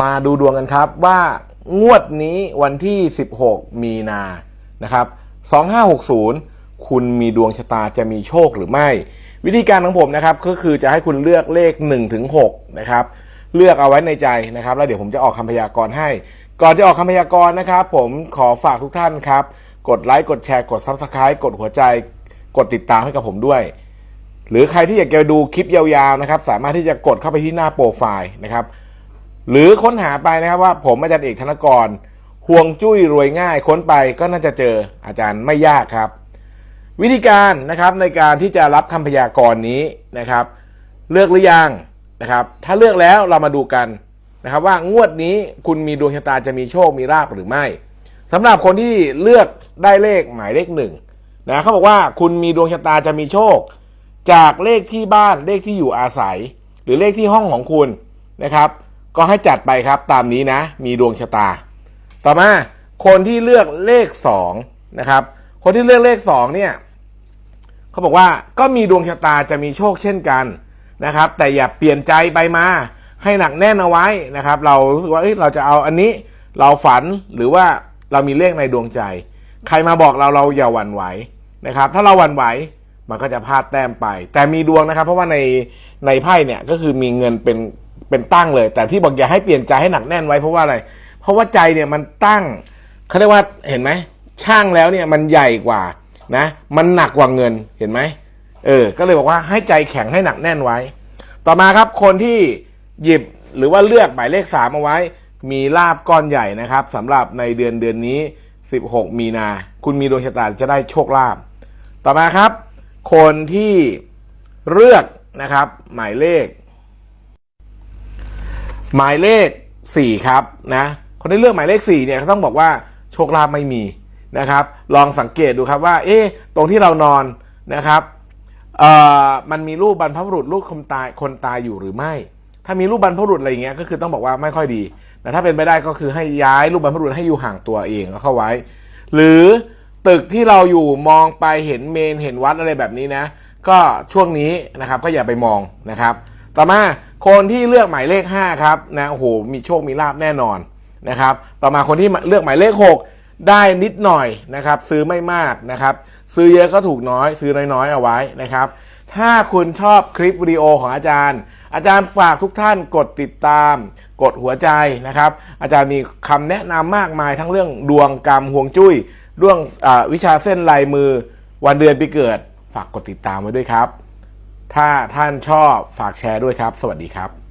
มาดูดวงกันครับว่างวดนี้วันที่ 16 มีนานะครับ 2560 คุณมีดวงชะตาจะมีโชคหรือไม่ วิธีการของผมนะครับก็คือจะให้คุณเลือกเลข1ถึง6นะครับ เลือกเอาไว้ในใจนะครับ แล้วเดี๋ยวผมจะออกคำพยากรณ์ให้ ก่อนจะออกคำพยากรณ์นะครับ ผมขอฝากทุกท่านครับ กดไลค์กดแชร์กด Subscribe กดหัวใจ กดติดตามให้กับผมด้วย หรือใครที่อยากจะดูคลิปยาวๆนะครับ สามารถที่จะกดเข้าไปที่หน้าโปรไฟล์นะครับ หรือค้นหาไปนะครับว่าผมอาจารย์เอกธนกรห่วงจุ้ยรวยง่าย ค้นไปก็น่าจะเจออาจารย์ไม่ยากครับ วิธีการนะครับในการที่จะรับคำพยากรณ์นี้นะครับ เลือกหรือยังนะครับ ถ้าเลือกแล้วเรามาดูกันนะครับ ว่างวดนี้คุณมีดวงชะตาจะมีโชคมีลาภหรือไม่สำหรับคนที่เลือกได้เลขหมายเลขหนึ่งนะเขาบอกว่าคุณมีดวงชะตาจะมีโชค จากเลขที่บ้านเลขที่อยู่อาศัย หรือเลขที่ห้องของคุณนะครับ ก็ให้จัดไปครับตามนี้นะ มีดวงชะตา ต่อมาคนที่เลือกเลขสองนะครับ คนที่เลือกเลขสองเนี่ยเขาบอกว่าก็มีดวงชะตาจะมีโชคเช่นกันนะครับ แต่อย่าเปลี่ยนใจไปมา ให้หนักแน่นเอาไว้นะครับ เรารู้สึกว่าเอ้ยเราจะเอาอันนี้เราฝันหรือว่าเรามีเลขในดวงใจ ใครมาบอกเราเราอย่าหวั่นไหวนะครับ ถ้าเราหวั่นไหวมันก็จะพลาดแต้มไป แต่มีดวงนะครับ เพราะว่าในในไพ่เนี่ยก็คือมีเงินเป็น เป็นตั้งเลย แต่ที่บอกอย่าให้เปลี่ยนใจให้หนักแน่นไว้เพราะว่าอะไร เพราะว่าใจเนี่ยมันตั้งเขาเรียกว่าเห็นไหมช่างแล้วเนี่ยมันใหญ่กว่านะ มันหนักกว่าเงินเห็นไหมเออ ก็เลยบอกว่าให้ใจแข็งให้หนักแน่นไว้ ต่อมาครับคนที่หยิบหรือว่าเลือกหมายเลขสามเอาไว้ มีลาบก้อนใหญ่นะครับสำหรับในเดือนเดือนนี้ 16 มีนา คุณมีดวงชะตาจะได้โชคลาภต่อมาครับ คนที่เลือกนะครับ หมายเลข หมายเลขสี่ครับนะคนที่เลือกหมายเลขสี่เนี่ยต้องบอกว่าโชคลาภไม่มีนะครับ ลองสังเกตดูครับว่า เอ๊ะตรงที่เรานอนนะครับเอ่อมันมีรูปบรรพบุรุษรูปคนตายคนตายอยู่หรือไม่ ถ้ามีรูปบรรพบุรุษอะไรอย่างเงี้ยก็คือต้องบอกว่าไม่ค่อยดีแต่ถ้าเป็นไปได้ก็คือให้ย้ายรูปบรรพบุรุษให้อยู่ห่างตัวเองเข้าไว้ หรือตึกที่เราอยู่มองไปเห็นเมนเห็นวัดอะไรแบบนี้นะ ก็ช่วงนี้นะครับก็อย่าไปมองนะครับ ต่อมา คนที่เลือกหมายเลข 5 ครับนะโอ้โหมีโชคมีลาบแน่นอนนะครับ ต่อมาคนที่เลือกหมายเลข 6 ได้นิดหน่อยนะครับ ซื้อไม่มากนะครับ ซื้อเยอะก็ถูกน้อย ซื้อน้อยๆเอาไว้นะครับ ถ้าคุณชอบคลิปวิดีโอของอาจารย์ อาจารย์ฝากทุกท่านกดติดตาม กดหัวใจนะครับ อาจารย์มีคำแนะนำมากมายทั้งเรื่องดวงกรรมห่วงจุ้ยเรื่องอวิชาเส้นลายมือวันเดือนปีเกิด ฝากกดติดตามไว้ด้วยครับ ถ้าท่านชอบฝากแชร์ด้วยครับ สวัสดีครับ